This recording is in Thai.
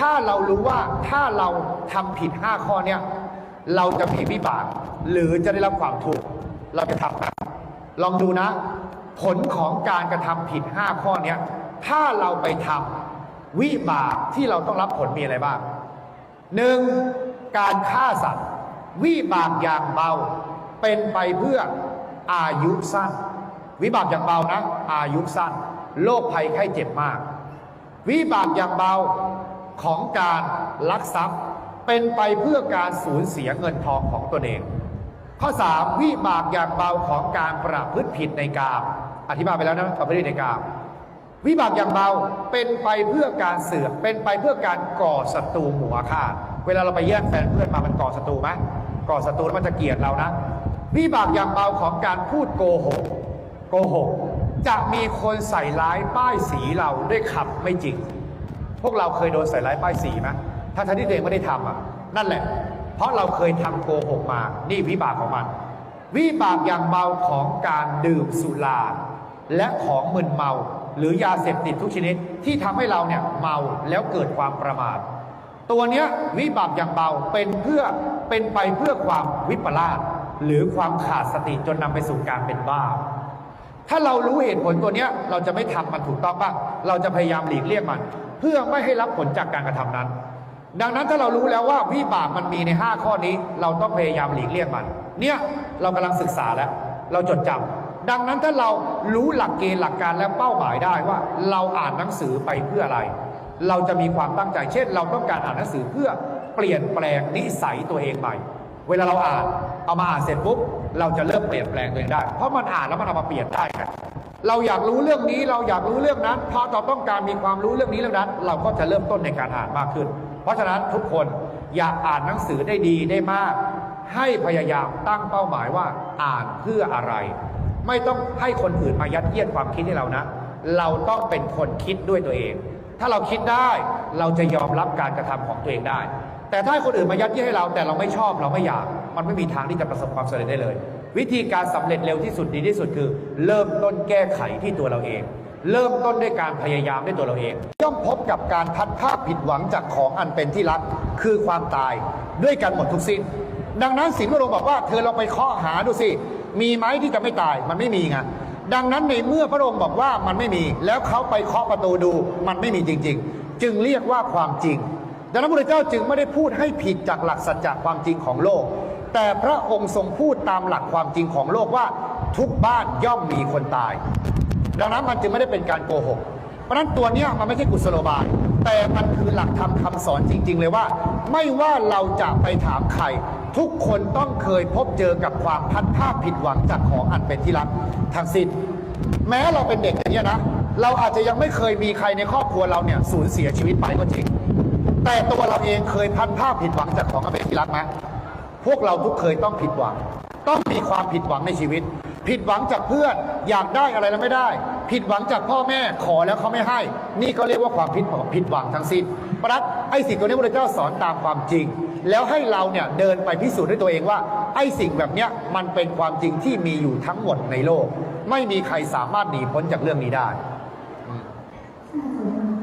ถ้าเรารู้ว่าถ้าเราทำผิด5ข้อเนี้ยเราจะมีวิบาก หรือจะได้รับความทุกข์เราจะทำไหมลองดูนะ ผลของการกระทำผิด5ข้อเนี้ยถ้าเราไปทำวิบากที่เราต้องรับผลมีอะไรบ้างหนึ่งการฆ่าสัตว์ วิบากอย่างเบา เป็นไปเพื่ออายุสั้น วิบากอย่างเบานะ อายุสั้นโรคภัยไข้เจ็บมาก วิบากอย่างเบา ของการลักทรัพย์ เป็นไปเพื่อการสูญเสียเงินทองของตนเอง ข้อ 3 วิบากอย่างเบาของการประพฤติผิดในกามอธิบายไปแล้วนะประพฤติผิดในกามวิบากอย่างเบาเป็นไปเพื่อการเสื่อมเป็นไปเพื่อการก่อศัตรูหมู่อาฆาตเวลาเราไปแย่งแฟนเพื่อนมามันก่อศัตรูไหมก่อศัตรูแล้วมันจะเกลียดเรานะ วิบากอย่างเบาของการพูดโกหกโกหกจะมีคนใส่ร้ายป้ายสีเราด้วยขับไม่จริง พวกเราเคยโดนใส่ร้ายป้ายสีไหมถ้าท่านที่ตัวเองไม่ได้ทำอะ นั่นแหละ เพราะเราเคยทำโกหกมา นี่วิบากของมัน วิบากอย่างเบาของการดื่มสุรา และของมึนเมา หรือยาเสพติดทุกชนิดที่ทำให้เราเนี่ยเมาแล้วเกิดความประมาท ตัวเนี้ยวิบากอย่างเบาเป็นเพื่อเป็นไปเพื่อความวิปลาสหรือความขาดสติจนนำไปสู่การเป็นบ้า ถ้าเรารู้เหตุผลตัวเนี้ย เราจะไม่ทำมันถูกต้องป่ะเราจะพยายามหลีกเลี่ยงมัน เพื่อไม่ให้รับผลจากการกระทำนั้น ดังนั้นถ้าเรารู้แล้วว่าวิบากมันมีใน 5 ข้อนี้ เราต้องพยายามหลีกเลี่ยงมัน เนี่ยเรากำลังศึกษาแล้ว เราจดจำดังนั้นถ้าเรารู้หลักเกณฑ์หลักการและเป้าหมายได้ว่า เราอ่านหนังสือไปเพื่ออะไร เราจะมีความตั้งใจ เช่น เราต้องการอ่านหนังสือเพื่อเปลี่ยนแปลงนิสัยตัวเองใหม่ เวลาเราอ่านเอามาอ่านเสร็จปุ๊บเราจะเริ่มเปลี่ยนแปลงตัวเองได้ เพราะมันอ่านแล้วมันเอามาเปลี่ยนได้ไงเราอยากรู้เรื่องนี้เราอยากรู้เรื่องนั้นพอเราต้องการมีความรู้เรื่องนี้เรื่องนั้น เราก็จะเริ่มต้นในการอ่านมากขึ้น เพราะฉะนั้นทุกคนอยากอ่านหนังสือได้ดีได้มาก ให้พยายามตั้งเป้าหมายว่าอ่านเพื่ออะไร ไม่ต้องให้คนอื่นมายัดเยียดความคิดให้เรานะ เราต้องเป็นคนคิดด้วยตัวเอง ถ้าเราคิดได้เราจะยอมรับการกระทำของตัวเองได้ แต่ถ้าคนอื่นมายัดเยียดให้เราแต่เราไม่ชอบเราไม่อยาก มันไม่มีทางที่จะประสบความสำเร็จได้เลย วิธีการสำเร็จเร็วที่สุดดีที่สุดคือ เริ่มต้นแก้ไขที่ตัวเราเอง เริ่มต้นด้วยการพยายามด้วยตัวเราเอง ย่อมพบกับการพัดภาพผิดหวังจากของอันเป็นที่รักคือความตายด้วยกันหมดทุกสิ้น ดังนั้นสิงห์พระองค์บอกว่าเธอลองไปเคาะหาดูสิมีไหมที่จะไม่ตายมันไม่มีไงดังนั้นในเมื่อพระองค์บอกว่ามันไม่มี แล้วเขาไปเคาะประตูดูมันไม่มีจริง ๆ จึงเรียกว่าความจริง ดังนั้นพระเจ้าจึงไม่ได้พูดให้ผิดจากหลักสัจจะความจริงของโลก แต่พระองค์ทรงพูดตามหลักความจริงของโลกว่าทุกบ้านย่อมมีคนตาย ดังนั้นมันจึงไม่ได้เป็นการโกหก เพราะฉะนั้นตัวเนี้ยมันไม่ใช่กุศโลบาย แต่มันคือหลักธรรมคำสอนจริง ๆ เลยว่า ไม่ว่าเราจะไปถามใครทุกคนต้องเคยพบเจอกับความพัดภาคผิดหวังจากของอันเป็นที่รักทั้งสิ้นแม้เราเป็นเด็กอย่างนี้นะ เราอาจจะยังไม่เคยมีใครในครอบครัวเราเนี่ยสูญเสียชีวิตไปก็จริง แต่ตัวเราเองเคยพันภาพผิดหวังจากของอเป็นที่รักไหมพวกเราทุกเคยต้องผิดหวัง ต้องมีความผิดหวังในชีวิต ผิดหวังจากเพื่อนอยากได้อะไรแล้วไม่ได้ ผิดหวังจากพ่อแม่ขอแล้วเขาไม่ให้ นี่ก็เรียกว่าความผิดผิดหวังทั้งสิ้นพราะฉะนั้นไอ้สิ่งตัวนี้พระเจ้าสอนตามความจริง แล้วให้เราเนี่ยเดินไปพิสูจน์ด้วยตัวเองว่า ไอ้สิ่งแบบเนี้ยมันเป็นความจริงที่มีอยู่ทั้งหมดในโลก ไม่มีใครสามารถหนีพ้นจากเรื่องนี้ได้